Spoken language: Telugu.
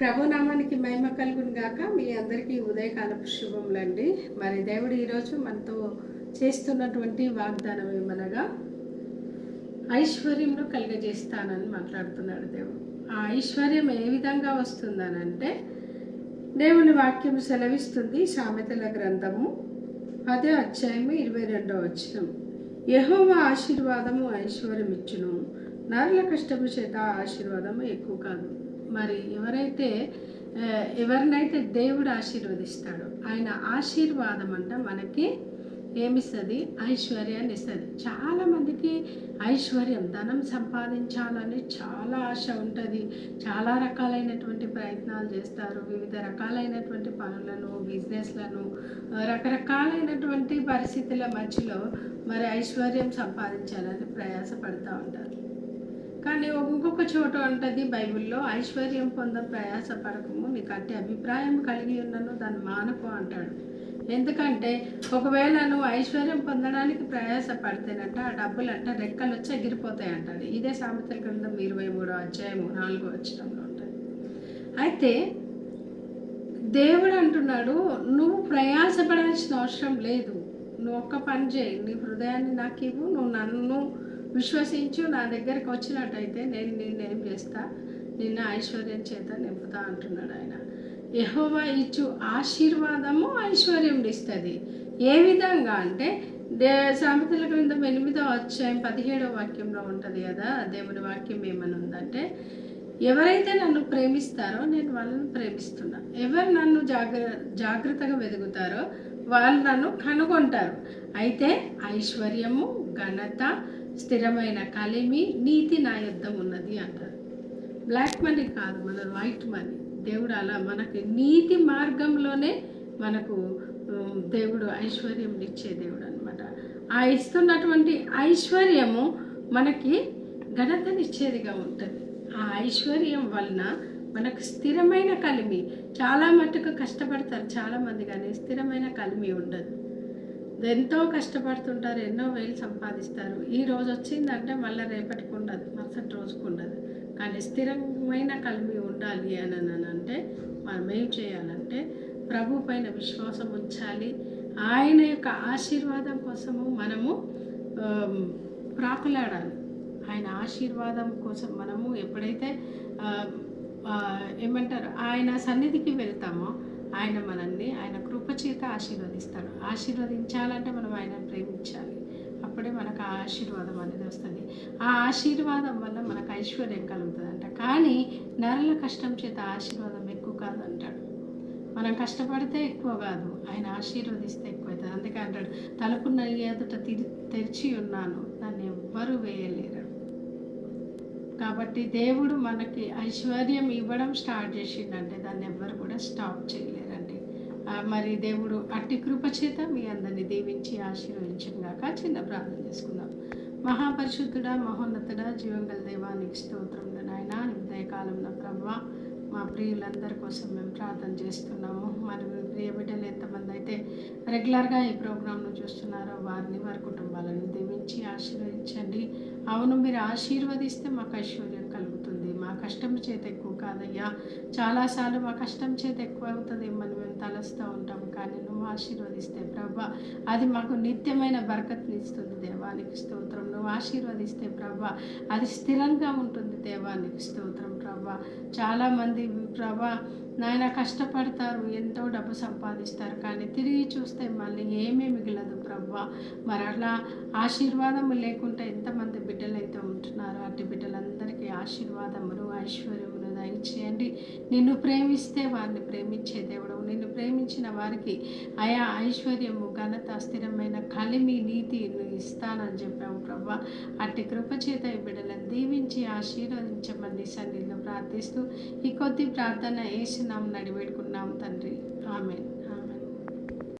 ప్రభునామానికి మహిమ కలుగును గాక. మీ అందరికీ ఉదయకాలపు శుభములండి. మరి దేవుడు ఈరోజు మనతో చేస్తున్నటువంటి వాగ్దానం ఏమనగా ఐశ్వర్యంను కలుగజేస్తానని మాట్లాడుతున్నాడు దేవుడు. ఆ ఐశ్వర్యం ఏ విధంగా వస్తుందనంటే దేవుని వాక్యం సెలవిస్తుంది సామెతల గ్రంథము అదే అధ్యాయము ఇరవై రెండవ వచ్చినం యహోవ ఆశీర్వాదము ఐశ్వర్యం ఇచ్చును నరుల కష్టము చేత ఆశీర్వాదము ఎక్కువ కాదు. మరి ఎవరైతే ఎవరినైతే దేవుడు ఆశీర్వదిస్తాడో ఆయన ఆశీర్వాదం అంట మనకి ఏమిస్తుంది? ఐశ్వర్యాన్ని ఇస్తుంది. చాలామందికి ఐశ్వర్యం ధనం సంపాదించాలని చాలా ఆశ ఉంటుంది. చాలా రకాలైనటువంటి ప్రయత్నాలు చేస్తారు. వివిధ రకాలైనటువంటి పనులను బిజినెస్లను రకరకాలైనటువంటి పరిస్థితుల మధ్యలో మరి ఐశ్వర్యం సంపాదించాలని ప్రయాసపడుతూ ఉంటారు. కానీ ఇంకొక చోట ఉంటుంది బైబిల్లో ఐశ్వర్యం పొంద ప్రయాస పడకము నీకంటే అభిప్రాయం కలిగి ఉన్నను దాన్ని మానకు అంటాడు. ఎందుకంటే ఒకవేళ నువ్వు ఐశ్వర్యం పొందడానికి ప్రయాస పడితేనంట ఆ డబ్బులు అంట రెక్కలు వచ్చి ఎగిరిపోతాయి అంటాడు ఇదే సామెతల గ్రంథం ఇరవై మూడో అధ్యాయము నాలుగో వచ్చడంలో ఉంటుంది. అయితే దేవుడు అంటున్నాడు నువ్వు ప్రయాసపడాల్సిన అవసరం లేదు. నువ్వు ఒక్క పని చేయి. నీ హృదయాన్ని నాకు ఇవ్వు నువ్వు నన్ను విశ్వసించు నా దగ్గరికి వచ్చినట్టయితే నేను నిన్నేం చేస్తా? నిన్న ఐశ్వర్యం చేత నింపుతా అంటున్నాడు ఆయన. యహోవా ఇచ్చు ఆశీర్వాదము ఐశ్వర్యం ఇస్తుంది ఏ విధంగా అంటే దే సామెతల గ్రంథం ఎనిమిదో అధ్యాయం పదిహేడవ వాక్యంలో ఉంటుంది కదా దేవుని వాక్యం ఏమని ఉందంటే ఎవరైతే నన్ను ప్రేమిస్తారో నేను వాళ్ళని ప్రేమిస్తున్నా. ఎవరు నన్ను జాగ్ర జాగ్రత్తగా వెతుకుతారో వాళ్ళు నన్ను కనుగొంటారు. అయితే ఐశ్వర్యము ఘనత స్థిరమైన కలిమి నీతి నా యుద్ధం ఉన్నది అంటారు. బ్లాక్ మనీ కాదు మన వైట్ మనీ దేవుడు అలా మనకి నీతి మార్గంలోనే మనకు దేవుడు ఐశ్వర్యం ఇచ్చే దేవుడు అనమాట ఆ ఇస్తున్నటువంటి ఐశ్వర్యము మనకి ఘనతనిచ్చేదిగా ఉంటుంది. ఆ ఐశ్వర్యం వలన మనకు స్థిరమైన కలిమి చాలా మట్టుకు కష్టపడతారు చాలామంది కానీ స్థిరమైన కలిమి ఉండదు. ఎంతో కష్టపడుతుంటారు ఎన్నో వేలు సంపాదిస్తారు. ఈ రోజు వచ్చిందంటే మళ్ళీ రేపటికి ఉండదు మరుసటి రోజుకు ఉండదు కానీ స్థిరమైన కలిమి ఉండాలి అని అంటే మనం ఏం చేయాలంటే ప్రభు పైన విశ్వాసం ఉంచాలి. ఆయన యొక్క ఆశీర్వాదం కోసము మనము ప్రాకులాడాలి. ఆయన ఆశీర్వాదం కోసం మనము ఎప్పుడైతే ఏమంటారు ఆయన సన్నిధికి వెళ్తామో ఆయన మనల్ని ఆయన కృప చేత ఆశీర్వదిస్తాడు. ఆశీర్వదించాలంటే మనం ఆయన ప్రేమించాలి. అప్పుడే మనకు ఆ ఆశీర్వాదం అనేది వస్తుంది. ఆ ఆశీర్వాదం వల్ల మనకు ఐశ్వర్యం కలుగుతుందంట. కానీ నరల కష్టం చేత ఆశీర్వాదం ఎక్కువ కాదు అంటాడు మనం కష్టపడితే ఎక్కువ కాదు. ఆయన ఆశీర్వదిస్తే ఎక్కువ అవుతుంది. అందుకే అంటాడు తలుపున్న ఎదుట తిరి తెరిచి ఉన్నాను. దాన్ని ఎవ్వరూ వేయలేరు. కాబట్టి దేవుడు మనకి ఐశ్వర్యం ఇవ్వడం స్టార్ట్ చేసిండంటే దాన్ని ఎవ్వరు కూడా స్టాప్ చేయలేరు. మరి దేవుడు అట్టి కృప చేత మీ అందరిని దీవించి ఆశీర్వదించుగాక చిన్న ప్రార్థన చేసుకుందాం. మహాపరిశుద్ధుడ మహోన్నతుడా జీవంగల దేవానికి స్తోత్రం నాయన. కాలంలో ప్రభా మా ప్రియులందరి కోసం మేము ప్రార్థన చేస్తున్నాము. మరి ప్రియ బిడ్డలు ఎంతమంది అయితే రెగ్యులర్గా ఈ ప్రోగ్రామ్ను చూస్తున్నారో వారిని వారి కుటుంబాలను దీవించి ఆశీర్వదించండి. అవును మీరు ఆశీర్వదిస్తే మాకు ఐశ్వర్యం కష్టం చేత ఎక్కువ కాదయ్యా. చాలాసార్లు మా కష్టం చేత ఎక్కువ అవుతుంది మనం మేము తలస్తూ ఉంటాం. కానీ నువ్వు ఆశీర్వదిస్తే ప్రభా. అది మాకు నిత్యమైన బరకత్ని ఇస్తుంది దేవానికి స్తోత్రం. నువ్వు ఆశీర్వదిస్తే ప్రభా. అది స్థిరంగా ఉంటుంది దేవానికి స్తోత్రం ప్రభా. చాలామంది ప్రభా నాయన కష్టపడతారు ఎంతో డబ్బు సంపాదిస్తారు కానీ తిరిగి చూస్తే మళ్ళీ ఏమీ మిగలదు ప్రభా. మరి ఆశీర్వాదము లేకుంటే ఎంతమంది బిడ్డలైతే అయితే ఉంటున్నారో అట్టి బిడ్డలందరికీ ఆశీర్వాదములు ఐశ్వర్యములు దయచేయండి. నిన్ను ప్రేమిస్తే వారిని ప్రేమించే దేవుడు నిన్ను ప్రేమించిన వారికి ఆయా ఐశ్వర్యము ఘనత స్థిరమైన కలిమి నీతి నువ్వు ఇస్తానని చెప్పావు ప్రభా. అట్టి కృపచేత ఈ బిడ్డలను దీవించి ఆశీర్వదించమని సన్నిధిలో ప్రార్థిస్తూ ఈ కొద్ది ప్రార్థన వేసినాం నడిపెట్టుకున్నాం తండ్రి. ఆమె